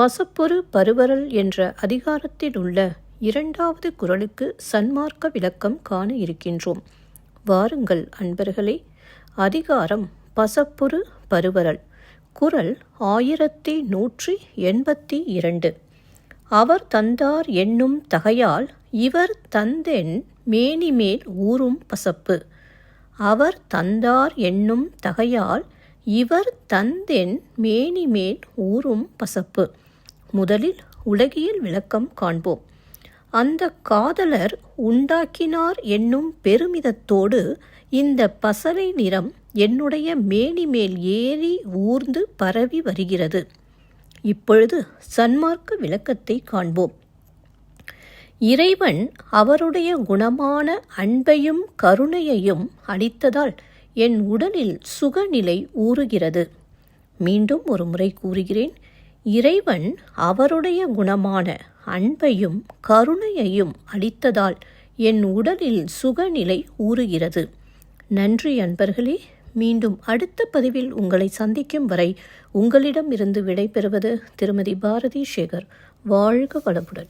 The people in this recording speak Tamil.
பசப்பொரு பருவரல் என்ற அதிகாரத்தில் உள்ள இரண்டாவது குரலுக்கு சன்மார்க்க விளக்கம் காண இருக்கின்றோம். வாருங்கள் அன்பர்களே. அதிகாரம் பசப்புரு பருவரல் குரல் ஆயிரத்தி நூற்றி எண்பத்தி இரண்டு. அவர் தந்தார் என்னும் தகையால் இவர் தந்தென் மேனிமேல் ஊறும் பசப்பு. அவர் தந்தார் என்னும் தகையால் இவர் தந்தென் மேனிமேல் ஊறும் பசப்பு. முதலில் உலகியல் விளக்கம் காண்போம். அந்த காதலர் உண்டாக்கினார் என்னும் பெருமிதத்தோடு இந்த பசலை நிறம் என்னுடைய மேனி மேல் ஏறி ஊர்ந்து பரவி வருகிறது. இப்பொழுது சன்மார்க்க விளக்கத்தை காண்போம். இறைவன் அவருடைய குணமான அன்பையும் கருணையையும் அளித்ததால் என் உடலில் சுகநிலை ஊறுகிறது. மீண்டும் ஒரு முறை கூறுகிறேன். இறைவன் அவருடைய குணமான அன்பையும் கருணையையும் அளித்ததால் என் உடலில் சுகநிலை ஊறுகிறது. நன்றி அன்பர்களே மீண்டும் அடுத்த பதிவில் உங்களை சந்திக்கும் வரை உங்களிடம் இருந்து விடைபெறுவது திருமதி பாரதி சேகர் வாழ்க வளமுடன்.